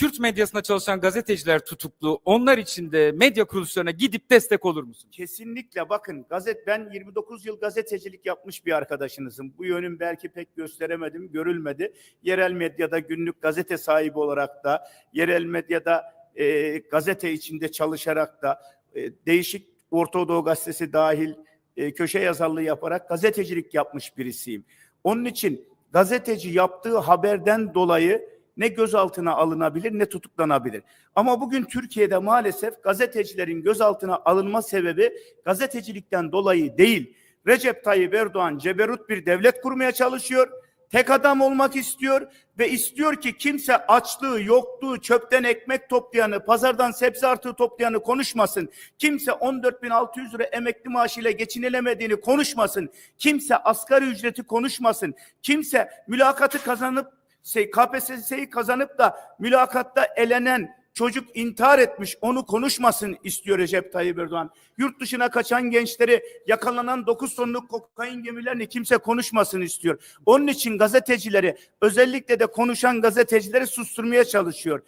Kürt medyasında çalışan gazeteciler tutuklu. Onlar için de medya kuruluşlarına gidip destek olur musunuz? Kesinlikle bakın gazet ben 29 yıl gazetecilik yapmış bir arkadaşınızım. Bu yönüm belki pek gösteremedim, görülmedi. Yerel medyada günlük gazete sahibi olarak da, yerel medyada e, gazete içinde çalışarak da e, değişik Orta Doğu gazetesi dahil e, köşe yazarlığı yaparak gazetecilik yapmış birisiyim. Onun için gazeteci yaptığı haberden dolayı ne gözaltına alınabilir ne tutuklanabilir. Ama bugün Türkiye'de maalesef gazetecilerin gözaltına alınma sebebi gazetecilikten dolayı değil. Recep Tayyip Erdoğan ceberut bir devlet kurmaya çalışıyor. Tek adam olmak istiyor ve istiyor ki kimse açlığı, yokluğu, çöpten ekmek toplayanı, pazardan sebze artığı toplayanı konuşmasın. Kimse 14.600 lira emekli maaşıyla geçinilemediğini konuşmasın. Kimse asgari ücreti konuşmasın. Kimse mülakatı kazanıp KPSS'yi kazanıp da mülakatta elenen çocuk intihar etmiş onu konuşmasın istiyor Recep Tayyip Erdoğan. Yurt dışına kaçan gençleri yakalanan 9 tonluk kokain gemilerini kimse konuşmasın istiyor. Onun için gazetecileri özellikle de konuşan gazetecileri susturmaya çalışıyor.